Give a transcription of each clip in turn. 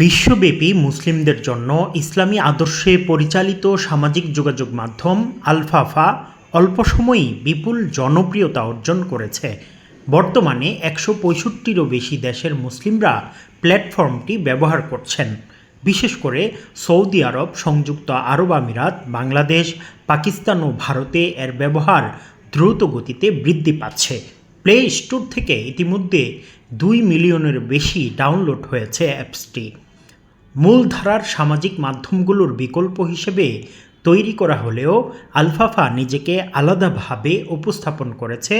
বিশ্বব্যাপী মুসলিমদের জন্য ইসলামী আদর্শে পরিচালিত সামাজিক যোগাযোগ মাধ্যম আলফাফা অল্প সময়েই বিপুল জনপ্রিয়তা অর্জন করেছে। বর্তমানে একশো পঁয়ষট্টিরও বেশি দেশের মুসলিমরা প্ল্যাটফর্মটি ব্যবহার করছেন। বিশেষ করে সৌদি আরব, সংযুক্ত আরব আমিরাত, বাংলাদেশ, পাকিস্তান ও ভারতে এর ব্যবহার দ্রুত গতিতে বৃদ্ধি পাচ্ছে। প্লে স্টোর থেকে ইতিমধ্যে দুই মিলিয়নের বেশি ডাউনলোড হয়েছে অ্যাপসটি। মূলধারার সামাজিক মাধ্যমগুলোর বিকল্প হিসেবে তৈরি করা হলেও আলফাফা নিজেকে আলাদাভাবে উপস্থাপন করেছে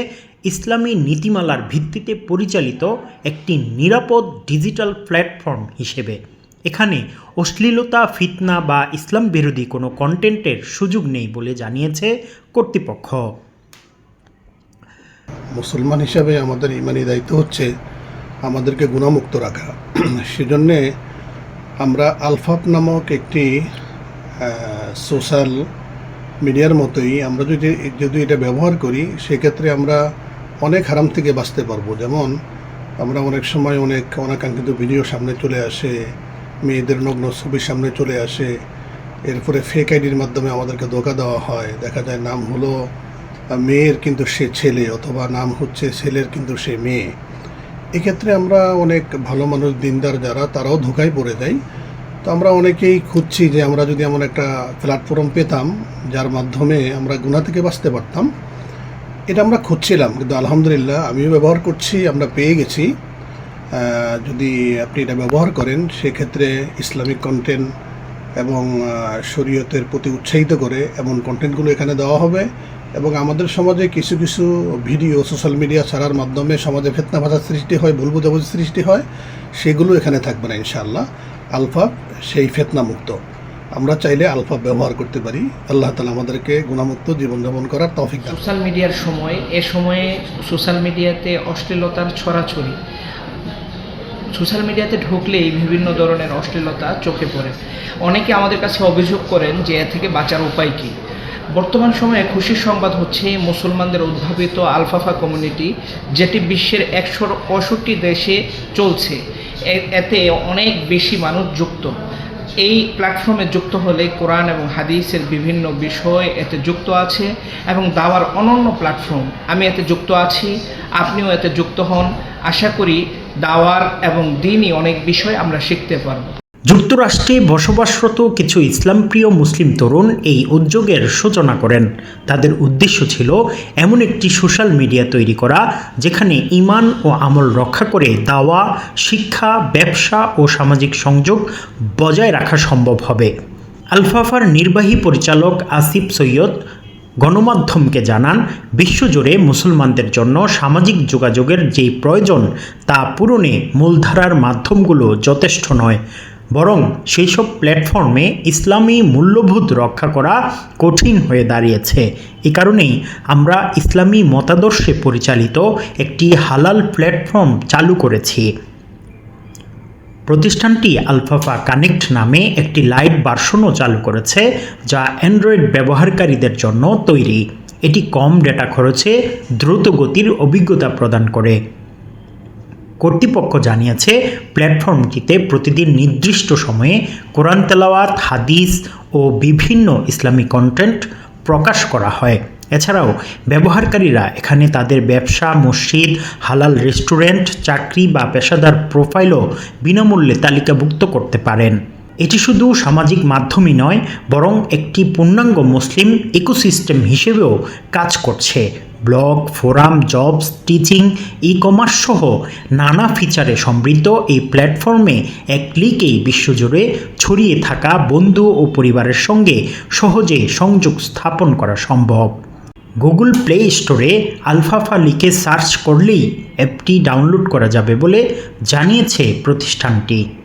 ইসলামী নীতিমালার ভিত্তিতে পরিচালিত একটি নিরাপদ ডিজিটাল প্ল্যাটফর্ম হিসেবে। এখানে অশ্লীলতা, ফিতনা বা ইসলাম বিরোধী কোনো কন্টেন্টের সুযোগ নেই বলে জানিয়েছে কর্তৃপক্ষ। মুসলমান হিসাবে আমাদের ইমানি দায়িত্ব হচ্ছে আমাদেরকে গুণামুক্ত রাখা। সেজন্যে আমরা আলফাপ নামক একটি সোশ্যাল মিডিয়ার মতোই আমরা যদি যদি এটা ব্যবহার করি, সেক্ষেত্রে আমরা অনেক হারাম থেকে বাঁচতে পারব। যেমন আমরা অনেক সময় অনেক অনাকাঙ্ক্ষিত ভিডিও সামনে চলে আসে, মেয়েদের নগ্ন ছবির সামনে চলে আসে, এরপরে ফেক আইডির মাধ্যমে আমাদেরকে ধোকা দেওয়া হয়, দেখা যায় নাম হলো মেয়ের কিন্তু সে ছেলে অথবা নাম হচ্ছে ছেলের কিন্তু সে মেয়ে। এক্ষেত্রে আমরা অনেক ভালো মানুষ, দিনদার যারা, তারাও ধোকায় পড়ে যায়। তো আমরা অনেকেই খুঁজছি যে আমরা যদি এমন একটা প্ল্যাটফর্ম পেতাম, যার মাধ্যমে আমরা গুণা থেকে বাঁচতে পারতাম। এটা আমরা খুঁজছিলাম, কিন্তু আলহামদুলিল্লাহ আমিও ব্যবহার করছি, আমরা পেয়ে গেছি। যদি আপনি এটা ব্যবহার করেন, সেক্ষেত্রে ইসলামিক কন্টেন্ট এবং শরীয়তের প্রতি উৎসাহিত করে এমন কন্টেন্টগুলো এখানে দেওয়া হবে। এবং আমাদের সমাজে কিছু কিছু ভিডিও সোশ্যাল মিডিয়া ছাড়ার মাধ্যমে সমাজে ফেতনা ভাষার সৃষ্টি হয়, ভুল বোঝাবুঝি সৃষ্টি হয়, সেগুলো এখানে থাকবে না ইনশাআল্লাহ। আলফা সেই ফেতনা মুক্ত আমরা চাইলে আলফা ব্যবহার করতে পারি। আল্লাহ তালা আমাদেরকে গুণামুক্ত জীবনযাপন করার তৌফিক সোশ্যাল মিডিয়ার সময়, এ সময়ে সোশ্যাল মিডিয়াতে অশ্লীলতার ছড়াছড়ি। সোশ্যাল মিডিয়াতে ঢুকলেই বিভিন্ন ধরনের অশ্লীলতা চোখে পড়ে। অনেকে আমাদের কাছে অভিযোগ করেন যে এ থেকে বাঁচার উপায় কী। বর্তমান সময়ে খুশির সংবাদ হচ্ছে, মুসলমানদের উদ্ভাবিত আলফাফা কমিউনিটি, যেটি বিশ্বের একশো পঁয়ষট্টি দেশে চলছে এতে অনেক বেশি মানুষ যুক্ত। এই প্ল্যাটফর্মে যুক্ত হলে কোরআন এবং হাদিসের বিভিন্ন বিষয় এতে যুক্ত আছে এবং দাওয়ার অনন্য প্ল্যাটফর্ম। আমি এতে যুক্ত আছি, আপনিও এতে যুক্ত হন। আশা করি দাওয়ার এবং দিনই অনেক বিষয় আমরা শিখতে পারব। যুক্তরাষ্ট্রে বসবাসরত কিছু ইসলামপ্রিয় মুসলিম তরুণ এই উদ্যোগের সূচনা করেন। তাদের উদ্দেশ্য ছিল এমন একটি সোশ্যাল মিডিয়া তৈরি করা, যেখানে ইমান ও আমল রক্ষা করে দাওয়া, শিক্ষা, ব্যবসা ও সামাজিক সংযোগ বজায় রাখা সম্ভব হবে। আলফাফার নির্বাহী পরিচালক আসিফ সৈয়দ গণমাধ্যমকে জানান, বিশ্বজুড়ে মুসলমানদের জন্য সামাজিক যোগাযোগের যেই প্রয়োজন, তা পূরণে মূলধারার মাধ্যমগুলো যথেষ্ট নয়। বরং সেই সব প্ল্যাটফর্মে ইসলামী মূল্যবোধ রক্ষা করা কঠিন হয়ে দাঁড়িয়েছে। এ কারণেই আমরা ইসলামী মতাদর্শে পরিচালিত একটি হালাল প্ল্যাটফর্ম চালু করেছি। প্রতিষ্ঠানটি আলফাফা কানেক্ট নামে একটি লাইট ভার্সনও চালু করেছে, যা অ্যান্ড্রয়েড ব্যবহারকারীদের জন্য তৈরি। এটি কম ডেটা খরচে দ্রুত গতির অভিজ্ঞতা প্রদান করে। কর্তৃপক্ষ জানিয়েছে, প্ল্যাটফর্মটিতে প্রতিদিন নির্দিষ্ট সময়ে কোরআন তেলাওয়াত, হাদিস ও বিভিন্ন ইসলামী কন্টেন্ট প্রকাশ করা হয়। এছাড়াও ব্যবহারকারীরা এখানে তাদের ব্যবসা, মসজিদ, হালাল রেস্টুরেন্ট, চাকরি বা পেশাদার প্রোফাইলও বিনামূল্যে তালিকাভুক্ত করতে পারেন। এটি শুধু সামাজিক মাধ্যমই নয়, বরং একটি পূর্ণাঙ্গ মুসলিম ইকোসিস্টেম হিসেবেও কাজ করছে। Blog, forum, jobs, teaching e commerce সহ নানা ফিচারে সমৃদ্ধ এই প্ল্যাটফর্মে এক ক্লিকেই বিশ্বজুড়ে ছড়িয়ে থাকা বন্ধু ও পরিবারের সঙ্গে সহজে সংযোগ স্থাপন করা সম্ভব। গুগল প্লে স্টোরে আলফাফা লিখে সার্চ করলেই অ্যাপটি ডাউনলোড করা যাবে বলে জানিয়েছে প্রতিষ্ঠানটি।